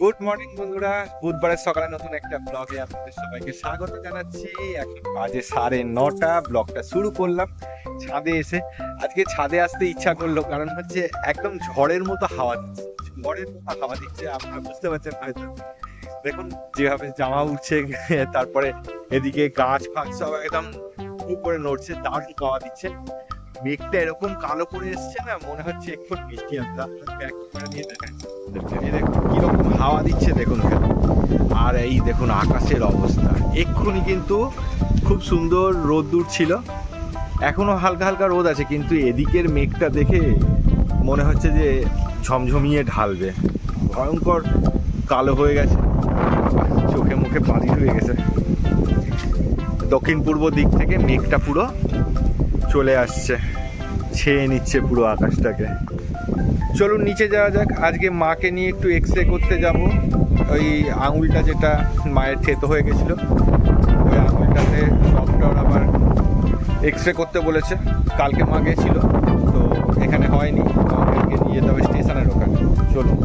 Good morning বন্ধুরা। বুধবারের সকালে নতুন একটা ব্লগে আপনাদের সবাইকে স্বাগত জানাচ্ছি। এখন বাজে সাড়ে নটা। ব্লগটা শুরু করলাম ছাদে এসে। আজকে ছাদে আসতে ইচ্ছা করল, কারণ হচ্ছে একদম ঝড়ের মতো হাওয়া দিচ্ছে। ঝড়ের মতো হাওয়া দিচ্ছে, আপনারা বুঝতে পারছেন হয়তো। দেখুন, যেভাবে জামা উঠছে তারপরে এদিকে গাছ ফাছ সব একদম উপরে নড়ছে দারুণ হাওয়া দিচ্ছে। মেঘটা এরকম কালো করে এসছে না, মনে হচ্ছে একটু বৃষ্টি আসবে নিয়ে কীরকম হাওয়া দিচ্ছে দেখুন এখানে আর এই দেখুন আকাশের অবস্থা। এক্ষুনি কিন্তু খুব সুন্দর রোদ্দুর ছিল। এখনও হালকা হালকা রোদ আছে, কিন্তু এদিকের মেঘটা দেখে মনে হচ্ছে যে ঝমঝমিয়ে ঢালবে। ভয়ঙ্কর কালো হয়ে গেছে। চোখে মুখে পানি হয়ে গেছে। দক্ষিণ পূর্ব দিক থেকে মেঘটা পুরো চলে আসছে। ছেয়ে নিচ্ছে পুরো আকাশটাকে। চলুন নিচে যাওয়া যাক। আজকে মাকে নিয়ে একটু এক্স রে করতে যাব। ওই আঙুলটা যেটা মায়ের থেতো হয়ে গেছিল, ওই আঙুলটাতে ডক্টর আবার এক্স রে করতে বলেছে। কালকে মা গেছিল, তো এখানে হয়নি। আমাকে নিয়ে যেতে হবে স্টেশনের ওখানে। চলুন,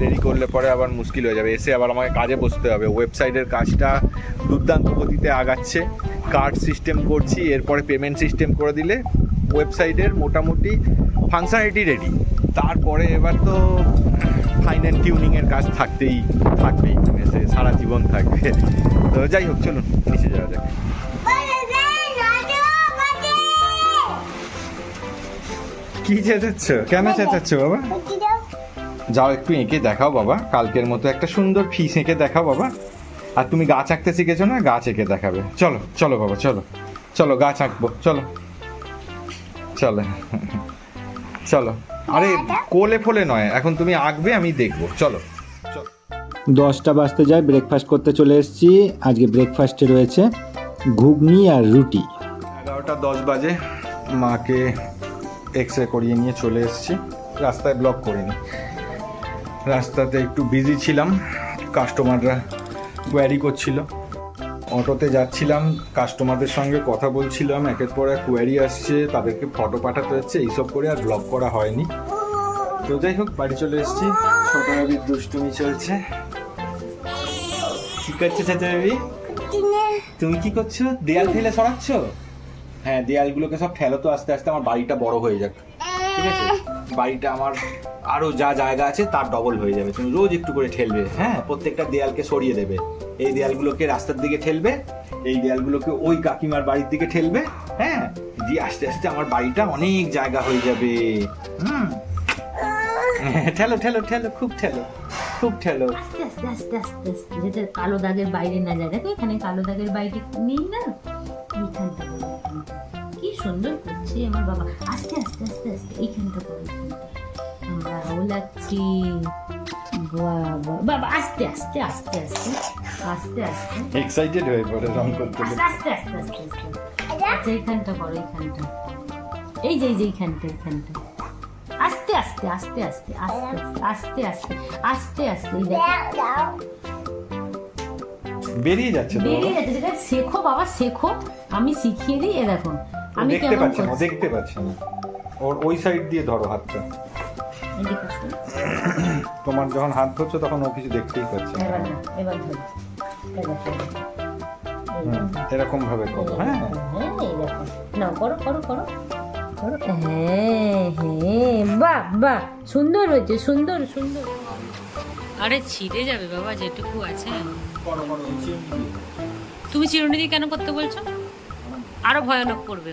দেরি করলে পরে আবার মুশকিল হয়ে যাবে। এসে আবার আমাকে কাজে বসতে হবে। ওয়েবসাইটের কাজটা দুর্দান্ত গতিতে আগাচ্ছে। কার্ড সিস্টেম করছি, এরপরে পেমেন্ট সিস্টেম করে দিলে ওয়েবসাইটের মোটামুটি ফাংশনালিটি রেডি তারপরে এবার তো ফাইনাল টিউনিংয়ের কাজ থাকতেই, থাকবেই। মানে সারা জীবন থাকবে। তো যাই হোক, চলুন, নিচে যাওয়া যাক। কি চেঁচাচ্ছ? কেন চেঁচাচ্ছ বাবা? যাও একটু এঁকে দেখাও বাবা কালকের মতো একটা সুন্দর ফিস এঁকে দেখাও বাবা। আর তুমি গাছ আঁকতে শিখেছো না গাছ এঁকে দেখাবে। চলো চলো বাবা চলো। চলো গাছ আঁকবো চলো। চলো। চলো। আরে কোলে ফোলে নয় এখন তুমি আঁকবে আমি দেখব। চলো। চলো দশটা বাজতে যায় ব্রেকফাস্ট করতে চলে এসেছি। আজকে ব্রেকফাস্টে রয়েছে ঘুগনি আর রুটি। এগারোটা দশ বাজে মাকে এক্স রে করিয়ে নিয়ে চলে এসেছি। রাস্তায় ব্লক করিনি। রাস্তাতে একটু বিজি ছিলাম। কাস্টমাররা কোয়ারি করছিল। অটোতে যাচ্ছিলাম কাস্টমারদের সঙ্গে কথা বলছিলাম। একের পর এক কোয়ারি আসছে তাদেরকে ফটো পাঠাতে হচ্ছে এইসব করে আর ব্লগ করা হয়নি। তো যাই হোক বাড়ি চলে এসেছি। ছোট রবির দুষ্টুমি চলছে। কি করছে চাচা রবি তুমি কি করছ? দেয়াল ঠেলে সরাচ্ছ? হ্যাঁ দেয়ালগুলোকে সব ঠেলো তো আস্তে আস্তে আমার বাড়িটা বড় হয়ে যাক। ঠিক আছে? বাড়িটা আমার আরও যা জায়গা আছে তার ডবল হয়ে যাবে। তুমি রোজ একটু করে ঠেলবে হ্যাঁ? প্রত্যেকটা দেয়ালকে সরিয়ে দেবে। এই দেয়ালগুলোকে রাস্তার দিকে ঠেলবে এই দেয়ালগুলোকে ওই কাকিমার বাড়ির দিকে ঠেলবে হ্যাঁ? দিয়ে আস্তে আস্তে আমার বাড়িটা অনেক জায়গা হয়ে যাবে। হুম? হ্যাঁ, ঠেলো ঠেলো ঠেলো খুব ঠেলো। খুব ঠেলো আস্তে আস্তে আস্তে আস্তে আস্তে কালো দাগের বাইরে না যায় দেখো এখানে কালো দাগের বাইরে নেই না এইখানটা। কি সুন্দর করছে আমার বাবা আস্তে আস্তে আস্তে আস্তে এইখানটা করো লাগছে বাবা বাবা আস্তে আস্তে আস্তে আস্তে আস্তে আস্তে এক্সাইটেড হয়ে পড়ে রং করতে। আস্তে আস্তে আস্তে আস্তে আস্তে আচ্ছা এইখানটা করো এইখানটা এই যে এই যে এইখানটা এইখানটা আস্তে আস্তে আস্তে আস্তে আস্তে আস্তে আস্তে আস্তে আস্তে বেরিয়ে যাচ্ছে তো বেরিয়ে যাচ্ছে সেটা শেখো বাবা শেখো। আমি শিখিয়ে দিই এ দেখো। আমি দেখতে পাচ্ছে না দেখতে পাচ্ছে না। ওর ওই সাইড দিয়ে ধরো হাতটা। তোমার যখন হাত ধরছো তখন ও কিছু দেখতেই পাচ্ছে না। এবার না এরকম ভাবে করো হ্যাঁ? হ্যাঁ এই দেখো। নাও করো করো করো। করো। হ্যাঁ হ্যাঁ। বাহ বাহ। সুন্দর হয়েছে সুন্দর সুন্দর। আরে ছিঁড়ে যাবে বাবা যেটুকু আছে। তুমি চিরুনি দিয়ে। কেন করতে বলছো? আরও ভয়ানক করবে।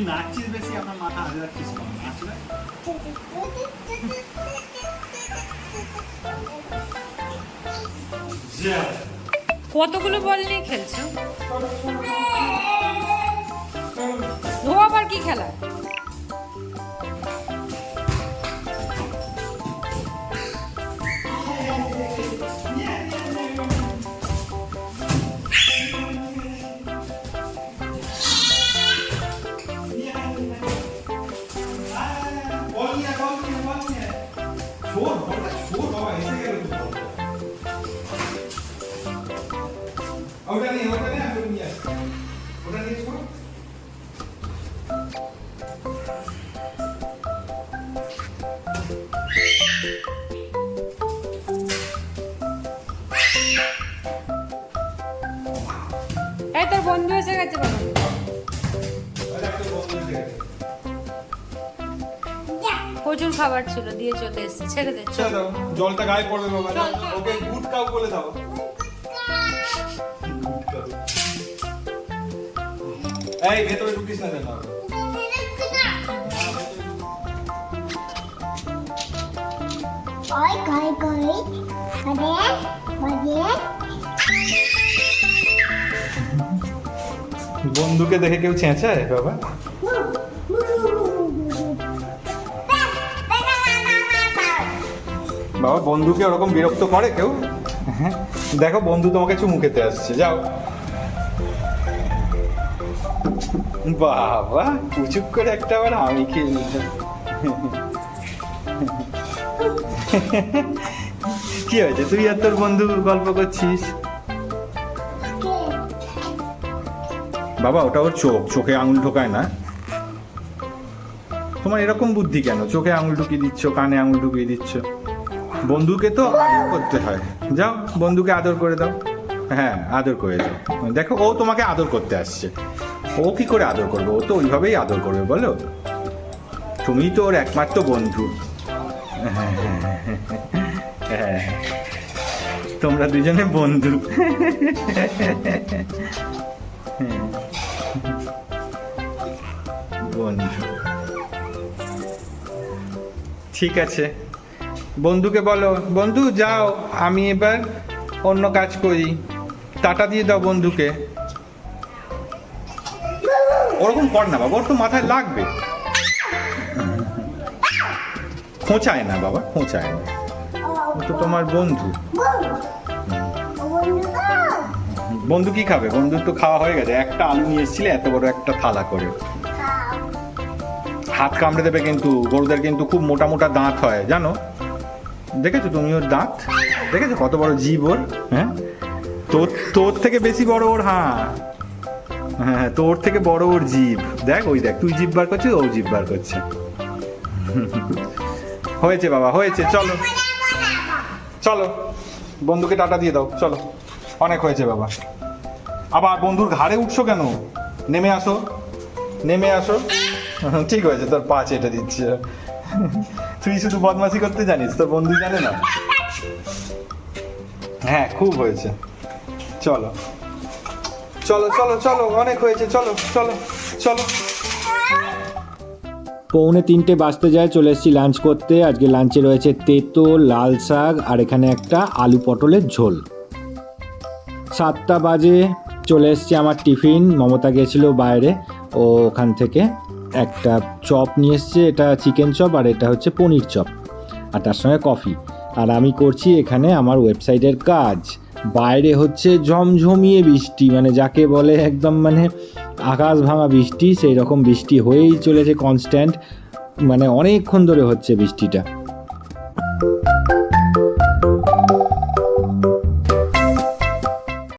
তুই নাচছিস বেশি আমার মাথা আজ রাখছিস কম নাচবে কতগুলো বল নিয়ে খেলছো? ও আবার কি খেলা? 좋은, 좋은, 봐봐, 이 세계를 좀. প্রচুর খাবার ছিল দিয়ে চলে এসেছে। ছেড়ে দে চল। জলটা গায়ে পড়বে বাবা। ওকে গুড কাউ বলে দাও। এই ভেতরে ঢুকিস না যেন. বন্ধুকে দেখে কেউ চেঁচায় বাবা? বাবা, বন্ধুকে ওরকম বিরক্ত করে কেউ? দেখো, বন্ধু তোমাকে চুমু খেতে আসছে, যাও। বাবা কুচুক করে একটা আবার আমি খেয়ে নিলাম। কি হয়েছে? তুই আর তোর বন্ধু গল্প করছিস? বাবা, ওটা ওর চোখ। চোখে আঙুল ঢোকায় না। তোমার এরকম বুদ্ধি কেন? চোখে আঙুল ঢুকিয়ে দিচ্ছ, কানে আঙুল ঢুকিয়ে দিচ্ছ। বন্ধুকে তো আদর করতে হয়। যাও, বন্ধুকে আদর করে দাও। হ্যাঁ আদর করে দাও। দেখো, ও তোমাকে আদর করতে আসছে। ও কি করে আদর করবে? ও তো ওইভাবেই আদর করবে, বলো? তুমি তো ওর একমাত্র বন্ধু। হ্যাঁ তোমরা দুজনে বন্ধু। বন্ধু। ঠিক আছে। বন্ধুকে বলো, বন্ধু, যাও, আমি এবার অন্য কাজ করি। টাটা দিয়ে দাও বন্ধুকে। ওরকম কর না বাবা, ওর তো মাথায় লাগবে। খোঁচায় না বাবা, খোঁচায় না। তো তোমার বন্ধু। বন্ধু কি খাবে? বন্ধুর তো খাওয়া হয়ে গেছে। একটা আলু নিয়ে এসেছিলে, এত বড় একটা থালা করে। হাত কামড়ে দেবে কিন্তু, গরুদের কিন্তু খুব মোটা মোটা দাঁত হয়, জানো? দেখেছ তুমি ওর দাঁত? দেখেছ কত বড় জীব ওর? হ্যাঁ? তোর তোর থেকে বেশি বড় ওর হ্যাঁ হ্যাঁ তোর থেকে বড় ওর জীব। দেখ, ওই দেখ, তুই জিভ বার করছিস, ও জিভ বার করছে। হয়েছে বাবা, হয়েছে, চলো। চলো, বন্ধুকে টাটা দিয়ে দাও, চলো। অনেক হয়েছে বাবা। আবার বন্ধুর ঘাড়ে উঠছো কেন? নেমে আসো নেমে আসো। ঠিক হয়েছে, তোর পা চেটে দিচ্ছে। তুই শুধু বদমাশি করতে জানিস, তোর বন্ধু জানে না। হ্যাঁ খুব হয়েছে। চলো। চলো চলো চলো, অনেক হয়েছে, চলো চলো চলো। পৌনে তিনটে বাজতে যায়, চলে এসেছি লাঞ্চ করতে। আজকে লাঞ্চে রয়েছে তেতো, লাল শাক, আর এখানে একটা আলু পটলের ঝোল। সাতটা বাজে, চলে এসেছি আমার টিফিন। মমতা গিয়েছিল বাইরে, ও ওখান থেকে একটা চপ নিয়ে এসছে, এটা চিকেন চপ আর এটা হচ্ছে পনির চপ। আর তার সঙ্গে কফি আর আমি করছি এখানে আমার ওয়েবসাইটের কাজ। বাইরে হচ্ছে ঝমঝমিয়ে বৃষ্টি মানে যাকে বলে একদম মানে আকাশ ভাঙা বৃষ্টি সেই রকম বৃষ্টি হয়েই চলেছে কনস্ট্যান্ট মানে অনেকক্ষণ ধরে হচ্ছে বৃষ্টিটা।